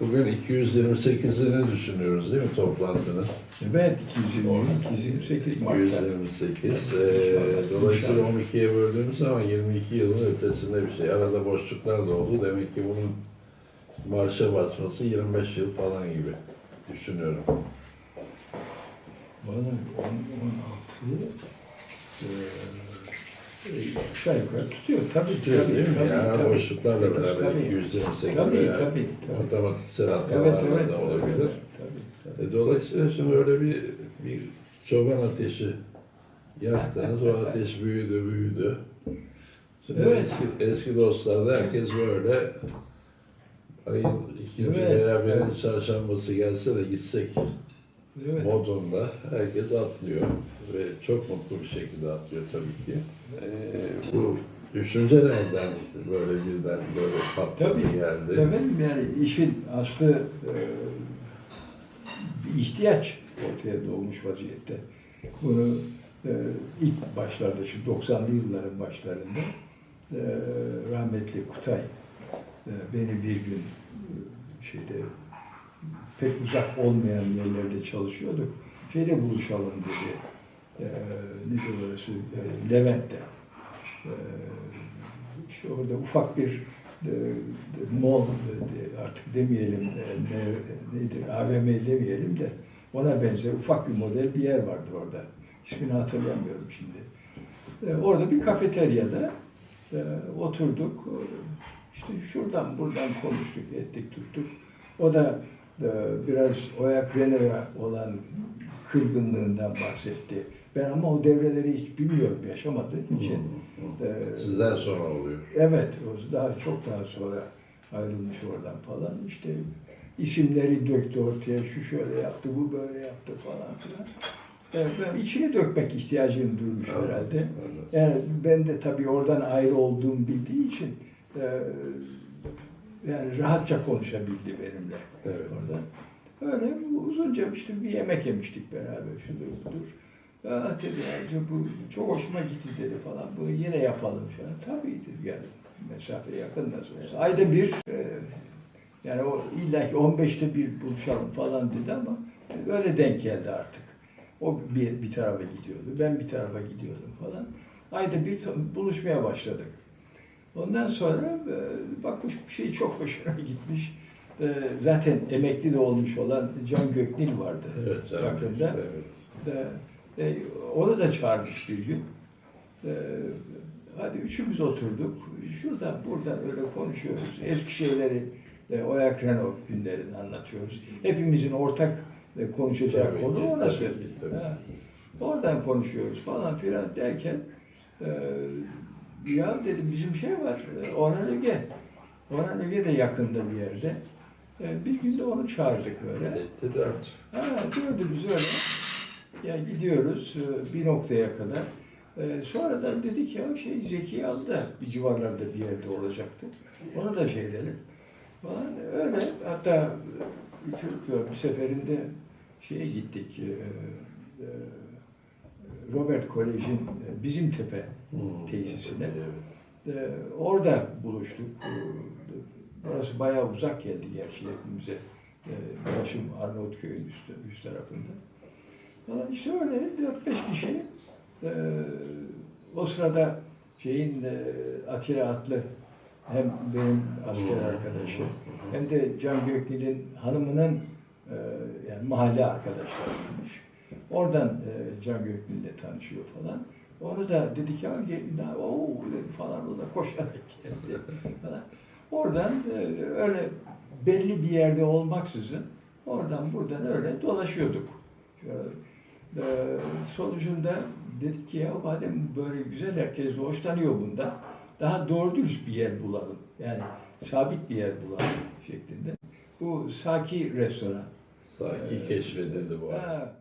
Bugün 228'ini düşünüyoruz değil mi toplantının? Evet, 220, 228 Mart'ta. 228. Ee, dolayısıyla 12'ye böldüğümüz zaman 22 yılın ötesinde bir şey. Arada boşluklar da oldu. Demek ki bunun marşa basması 25 yıl falan gibi düşünüyorum. Bana 16 e, aşağı yukarı tutuyor. Tabii, Tutuyor tabii, değil mi? tabii, yani tabii. boşluklarla beraber Tabii. 228 Tabii, veya tabii, tabii. matematiksel Evet, hatalarla evet. da olabilir. Tabii, tabii. E, dolayısıyla şimdi öyle bir, bir çoban ateşi yaktınız. o ateş büyüdü, büyüdü. Şimdi Evet. eski, eski dostlarda herkes böyle ayın ikinci Evet, veya birinci evet. çarşambası gelse de gitsek Evet. modunda herkes atlıyor ve çok mutlu bir şekilde atlıyor tabii ki. E, bu düşünce nereden böyle birden böyle patladı Tabii. geldi? Efendim yani işin aslı e, bir ihtiyaç ortaya doğmuş vaziyette. Bunu e, ilk başlarda, şu 90'lı yılların başlarında e, rahmetli Kutay e, beni bir gün e, şeyde pek uzak olmayan yerlerde çalışıyorduk. Şeyde buluşalım dedi. E, nedir orası? E, Levent'te. E, işte orada ufak bir e, de- mall e, artık demeyelim e, ne, neydi AVM demeyelim de ona benzer ufak bir model bir yer vardı orada. İsmini hatırlamıyorum şimdi. E, orada bir kafeteryada e, oturduk. İşte şuradan buradan konuştuk, ettik, tuttuk. O da e, biraz Oyak Venera olan kırgınlığından bahsetti. Ben ama o devreleri hiç bilmiyorum, yaşamadığım için. e, Sizden sonra oluyor. Evet, o daha çok daha sonra ayrılmış oradan falan. İşte isimleri döktü ortaya, şu şöyle yaptı, bu böyle yaptı falan filan. Evet, ben içini dökmek ihtiyacım duymuş Evet, herhalde. evet. Yani ben de tabii oradan ayrı olduğumu bildiği için e, yani rahatça konuşabildi benimle Evet. orada. Öyle uzunca işte bir yemek yemiştik beraber şudur budur. Ya dedi ya bu çok hoşuma gitti dedi falan. Bu yine yapalım şu an. Tabii dedi yani mesafe yakın nasıl olsa. Ayda bir e, yani o illaki 15'te bir buluşalım falan dedi ama öyle denk geldi artık. O bir, bir tarafa gidiyordu, ben bir tarafa gidiyordum falan. Ayda bir buluşmaya başladık. Ondan sonra e, bakmış bir şey çok hoşuna gitmiş. E, zaten emekli de olmuş olan Can Göknil vardı Evet, yakında. Evet. E, e, onu da çağırmış bir gün. E, hadi üçümüz oturduk. Şuradan buradan öyle konuşuyoruz. Eski şeyleri e, Oyak Renault günlerini anlatıyoruz. Hepimizin ortak e, konuşacağı Tabii konu orası. tabii tabii. Ha. Oradan konuşuyoruz falan filan derken e, ya dedim bizim şey var e, Orhan Öge. Orhan Öge de yakında bir yerde. E, bir gün de onu çağırdık öyle. Etti dört. Ha, gördünüz öyle. Ya gidiyoruz e, bir noktaya kadar. E, sonradan dedik ya şey Zeki Yalda bir civarlarda bir yerde olacaktı. Onu da şey edelim. Falan öyle. Hatta e, Türk bir seferinde şeye gittik. e, e, Robert Kolej'in e, Bizim Tepe Hmm. tesisine. Evet. Orada buluştuk. Burası bayağı uzak geldi gerçi hepimize. Başım Arnavutköy'ün üst, üst tarafında. Falan işte öyle 4-5 kişi. Ee, o sırada şeyin e, Atilla Atlı hem benim asker Hmm. arkadaşım hem de Can Göknil'in hanımının e, yani mahalle arkadaşlarıymış. Oradan e, Can Göknil'le tanışıyor falan. Onu da ya gel, ooo dedi falan o da koşarak geldi falan. Oradan e, öyle belli bir yerde olmaksızın oradan buradan öyle dolaşıyorduk. Şöyle, e, sonucunda dedik ki ya madem böyle güzel herkes hoşlanıyor bundan daha doğru dürüst bir yer bulalım. Yani sabit bir yer bulalım şeklinde. Bu Saki restoran. Saki keşfedildi bu arada. Ha,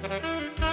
Música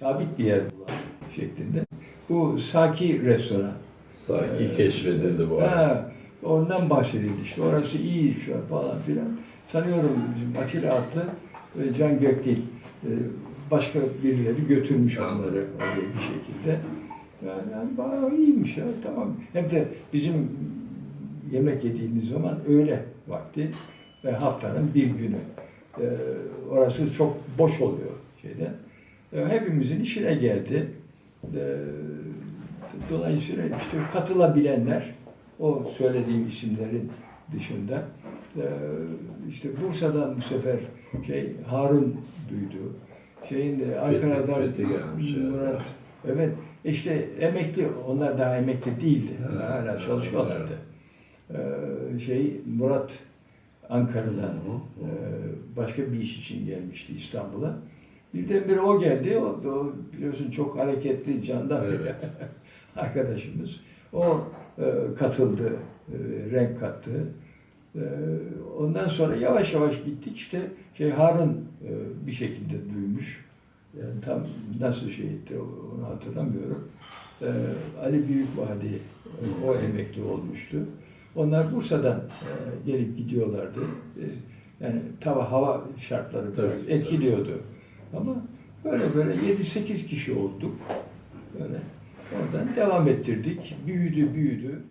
sabit bir yer bulan şeklinde. Bu Saki restoran. Sanki keşfedildi bu arada. Ha, ondan bahsedildi işte. Orası iyi şu an falan filan. Sanıyorum bizim Atilla Atlı ve Can Gökdil e, başka birileri götürmüş onları öyle bir şekilde. Yani, bayağı iyiymiş ya tamam. Hem de bizim yemek yediğimiz zaman öğle vakti ve haftanın bir günü. E, orası çok boş oluyor şeyden. E, hepimizin işine geldi. E, dolayısıyla işte katılabilenler o söylediğim isimlerin dışında e, işte Bursa'dan bu sefer şey Harun duydu. Şeyin de Ankara'dan Fethi yani. Murat. Evet işte emekli onlar daha emekli değildi. Ha, Hala çalışıyorlardı. E, şey Murat Ankara'dan başka bir iş için gelmişti İstanbul'a. Birdenbire o geldi. O, o biliyorsun çok hareketli, candan Evet. arkadaşımız. O e, katıldı, e, renk kattı. E, ondan sonra yavaş yavaş gittik. İşte şey Harun e, bir şekilde duymuş. Yani tam nasıl şey etti onu hatırlamıyorum. E, Ali Büyükvadi e, o emekli olmuştu. Onlar Bursa'dan e, gelip gidiyorlardı. E, yani tava hava şartları biraz tabii. Ama böyle böyle 7-8 kişi olduk. Böyle. Oradan devam ettirdik. Büyüdü büyüdü.